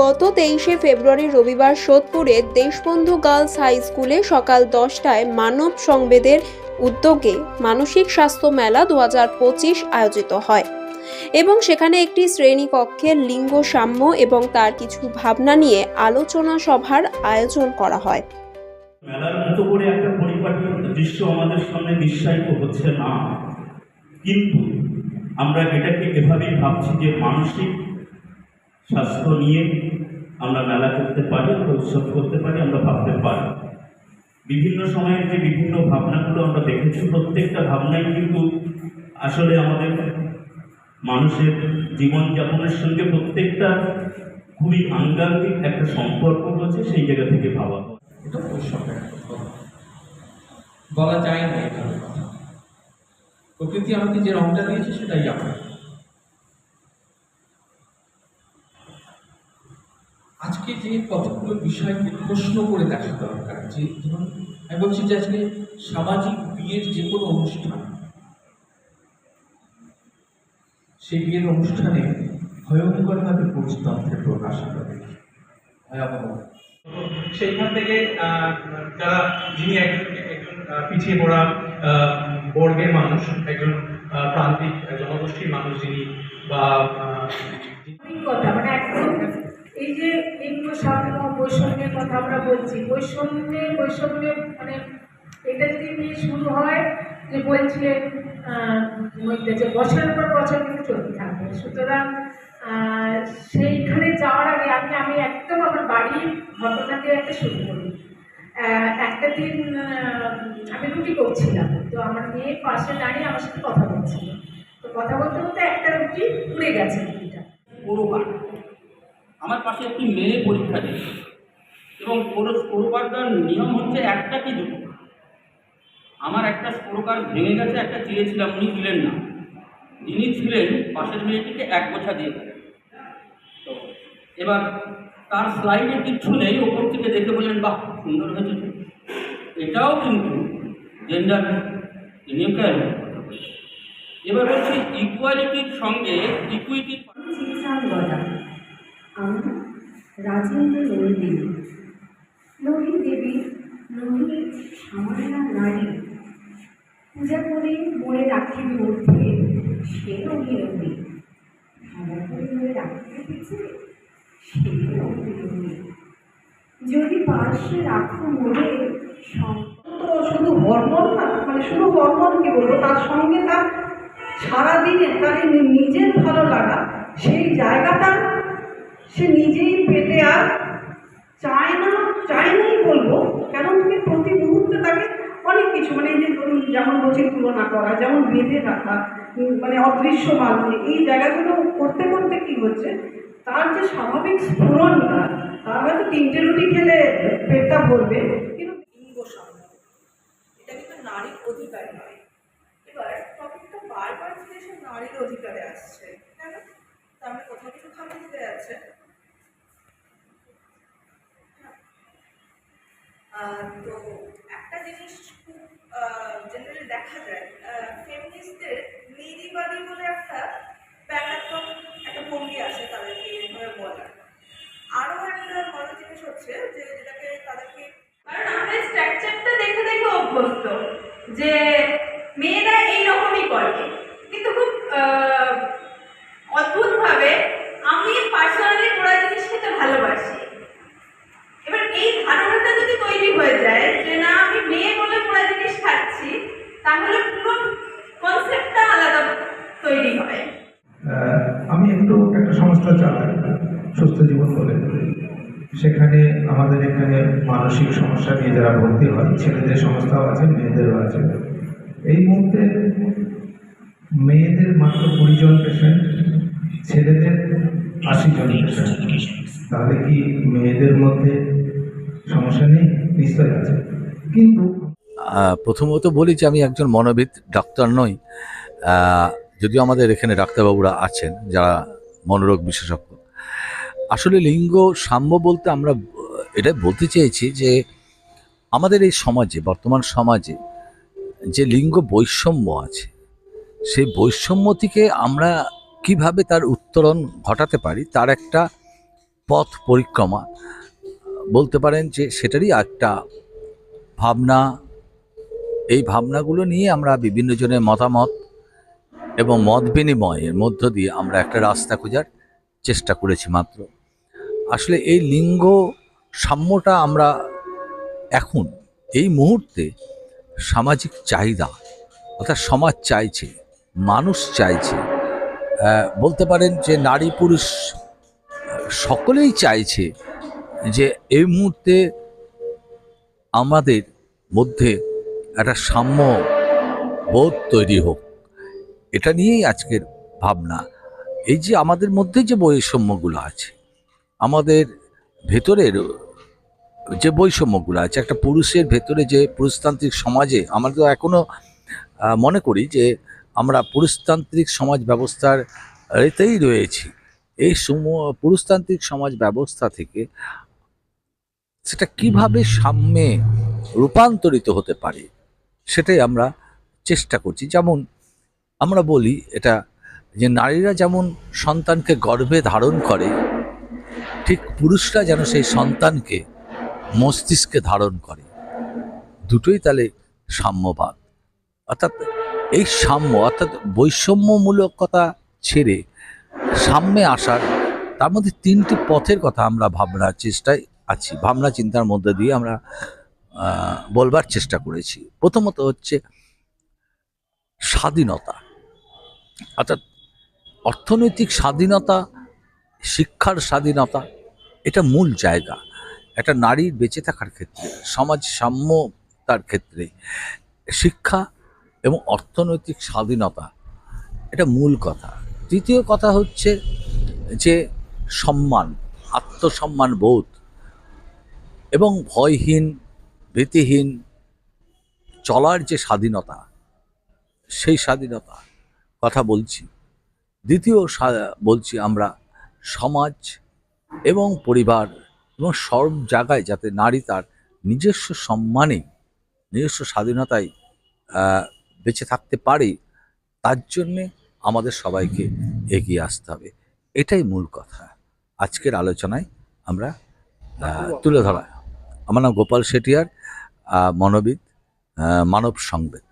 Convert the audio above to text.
গত তেইশে ফেব্রুয়ারি রবিবার সোদপুরে দেশবন্ধু গার্লস হাই স্কুলে সকাল দশটায় মানব সংবেদের উদ্যোগে মানসিক স্বাস্থ্য মেলা দু হাজার পঁচিশ আয়োজিত হয় এবং সেখানে একটি শ্রেণীকক্ষে লিঙ্গ সাম্য এবং তার কিছু ভাবনা নিয়ে আলোচনা সভার আয়োজন করা হয়। মেলার মতো করে একটা পরিপাটি দৃশ্য আমাদের সামনে দৃশ্যায়িত হচ্ছে না। কিন্তু আমরা এটাকে এভাবেই ভাবছি যে মানসিক স্বাস্থ্য নিয়ে আমরা মেলা করতে পারি আমরা উৎসব করতে পারি, আমরা ভাবতে পারি। বিভিন্ন সময়ের যে বিভিন্ন ভাবনাগুলো আমরা দেখেছি, প্রত্যেকটা ভাবনাই কিন্তু আসলে আমাদের মানুষের জীবনযাপনের সঙ্গে প্রত্যেকটা খুবই আঙ্গাঙ্গিক একটা সম্পর্ক রয়েছে সেই জায়গা থেকে ভাবা। এটা বলা যায় না প্রকৃতি আমাকে যে রংটা দিয়েছে সেটাই আমরা আজকে যে কতগুলো বিষয়কে প্রশ্ন করে দেখা দরকার, যে ধরুন, আমি বলছি যে আজকে সামাজিক বিয়ের যে কোনো অনুষ্ঠান, সেই বিয়ের অনুষ্ঠানে ভয়ঙ্করভাবে পরিচতন্ত্রের প্রকাশ দেখি ভয়াবহ। সেইখান থেকে যারা যিনি একজন একজন পিছিয়ে পড়া বর্গের মানুষ, একজন প্রান্তিক জনগোষ্ঠীর মানুষ যিনি বা কথা আমরা বলছি। বৈষম্যে বৈষম্যে মানে এটা যদি নিয়ে শুরু হয় যে বলছিলেন যে বছরের পর বছর কিন্তু চলতে থাকবে। সুতরাং সেইখানে যাওয়ার আগে আমি আমি একদম আমার বাড়ির ঘটনাকে একটা শুরু করি। একটা দিন আমি রুটি করছিলাম। তো আমার মেয়ে পাশে দাঁড়িয়ে আমার সাথে কথা বলছিল। তো কথা বলতে বলতে একটা রুটি পুড়ে গেছে রুটিটা। পৌরপাঠ আমার পাশে একটি মেয়ে পরীক্ষা দিচ্ছে। এবং পৌরপাঠটার নিয়ম হচ্ছে একটা কি দুটো? আমার একটা স্কোরকার ভেঙে গেছে, একটা চেয়েছিলাম, উনি দিলেন না। যিনি ছিলেন, পাশের মেয়েটিকে এক গোছা দিয়ে তো এবার তার স্লাইডে কিচ্ছু নেই, ওপর থেকে দেখে বললেন, বাহ, সুন্দর হয়েছে এটাও কিন্তু জেন্ডার নিউক্লিয়ার এবার বলছি ইকুয়ালিটির সঙ্গে ইকুইটির রাজেন্দ্র সামান্যা নারী পূজা করে মনে রাখিবি মধ্যে সে অভিনন্দী ভালো করে মনে রাখতে পেরেছে সে অভিনন্দী যদি পার্শ্বে রাখো মনে তো শুধু হরমোন না মানে শুধু হরমোন কি বলব? তার সঙ্গে তার সারাদিনে তার নিজের ভালো লাগা, সেই জায়গাটা সে নিজেই পেতে আর চায় না, চায় নাই বলব কেন কি প্রতি মুহূর্তে তাকে অনেক কিছু মানে এই যে ধরুন যেমন বলছি তুলনা করা যেমন বেঁধে রাখা মানে অদৃশ্য মাধ্যমে এই জায়গাগুলো করতে করতে কি হচ্ছে? তার যে স্বাভাবিক স্ফুরণটা তার হয়তো তিনটে রুটি খেলে পেটটা ভরবে কিন্তু লিঙ্গ এটা কিন্তু নারীর অধিকার নয়। এবার টপিকটা বারবার ফিরে নারীর অধিকারে আসছে কেন? তার মানে কোথাও কিছু খামে দিতে যাচ্ছে। আহ, তো আছে তাদেরকে এইভাবে বলা একটা জিনিস হচ্ছে যে যেটাকে তাদেরকে কারণ আমরা স্ট্রাকচারটা দেখে দেখে অভ্যস্ত যে মেয়েরা এই রকমই করে কিন্তু খুব অদ্ভুত ভাবে আমি পার্সোনালি পোড়া জিনিস খেতে ভালোবাসি এবার এই ধারণাটা যদি তৈরি হয়ে যায় যে না আমি মেয়ে বলে পোড়া জিনিস খাচ্ছি তাহলে পুরো কনসেপ্টটা আলাদা তৈরি হয় আহ, আমি একটু একটা সংস্থা চালাই সুস্থ জীবন বলে সেখানে আমাদের এখানে মানসিক সমস্যা নিয়ে যারা ভর্তি হয়, ছেলেদের সংস্থাও আছে, মেয়েদেরও আছে। এই মুহূর্তে মেয়েদের মাত্র কুড়ি জন পেশেন্ট ছেলেদের আশি জন পেশেন্ট তাহলে কি মেয়েদের মধ্যে সমস্যা নেই? নিশ্চয় আছে। কিন্তু প্রথমত বলি যে আমি একজন মনোবিদ, ডাক্তার নই। যদিও আমাদের এখানে ডাক্তারবাবুরা আছেন, যারা মনোরোগ বিশেষজ্ঞ। আসলে লিঙ্গ সাম্য বলতে আমরা, এটা বলতে চেয়েছি যে আমাদের এই সমাজে, বর্তমান সমাজে যে লিঙ্গ বৈষম্য আছে, সেই বৈষম্য থেকে আমরা কীভাবে তার উত্তরণ ঘটাতে পারি, তার একটা পথ পরিক্রমা, বলতে পারেন যে সেটারই একটা ভাবনা, এই ভাবনাগুলো নিয়ে আমরা বিভিন্ন জনের মতামত এবং মত বিনিময়ের মধ্য দিয়ে আমরা একটা রাস্তা খোঁজার চেষ্টা করেছি মাত্র। আসলে এই লিঙ্গ সাম্যটা আমরা এখন, এই মুহূর্তে সামাজিক চাহিদা অর্থাৎ সমাজ চাইছে, মানুষ চাইছে বলতে পারেন যে নারী পুরুষ সকলেই চাইছে যে এই মুহূর্তে আমাদের মধ্যে একটা সাম্য বোধ তৈরি হোক। এটা নিয়েই আজকের ভাবনা। এই যে আমাদের মধ্যে যে বৈষম্যগুলো আছে আমাদের ভেতরের যে বৈষম্যগুলো আছে একটা পুরুষের ভেতরে যে পুরুষতান্ত্রিক সমাজে আমরা তো এখনও মনে করি যে আমরা পুরুষতান্ত্রিক সমাজ ব্যবস্থার এতেই রয়েছি। এই সম পুরুষতান্ত্রিক সমাজ ব্যবস্থা থেকে সেটা কীভাবে সাম্যে রূপান্তরিত হতে পারে সেটাই আমরা চেষ্টা করছি। যেমন আমরা বলি এটা যে নারীরা যেমন সন্তানকে গর্ভে ধারণ করে ঠিক পুরুষরা যেন সেই সন্তানকে মস্তিষ্কে ধারণ করে। দুটোই তাহলে সাম্যবাদ। অর্থাৎ এই সাম্য, অর্থাৎ বৈষম্যমূলকতা ছেড়ে সাম্যে আসার, তার মধ্যে তিনটি পথের কথা আমরা ভাবনার চেষ্টায় আছি। ভাবনা চিন্তার মধ্যে দিয়ে আমরা বলবার চেষ্টা করেছি। প্রথমত হচ্ছে স্বাধীনতা। অর্থাৎ অর্থনৈতিক স্বাধীনতা, শিক্ষার স্বাধীনতা এটা মূল জায়গা। একটা নারীর বেঁচে থাকার ক্ষেত্রে, সমাজ সাম্যতার ক্ষেত্রে, শিক্ষা এবং অর্থনৈতিক স্বাধীনতা, এটা মূল কথা। তৃতীয় কথা হচ্ছে যে সম্মান, আত্মসম্মান বোধ এবং ভয়হীন, ভীতিহীন চলার যে স্বাধীনতা, সেই স্বাধীনতা কথা বলছি। দ্বিতীয় বলছি আমরা সমাজ এবং পরিবার এবং সব জায়গায় যাতে নারী তার নিজস্ব সম্মানে, নিজস্ব স্বাধীনতায় বেঁচে থাকতে পারে, তার জন্যে আমাদের সবাইকে এগিয়ে আসতে হবে। এটাই মূল কথা। আজকের আলোচনায় আমরা তুলে ধরা। আমার নাম গোপাল শেটিয়ার মনোবিদ মানব সংবেদ।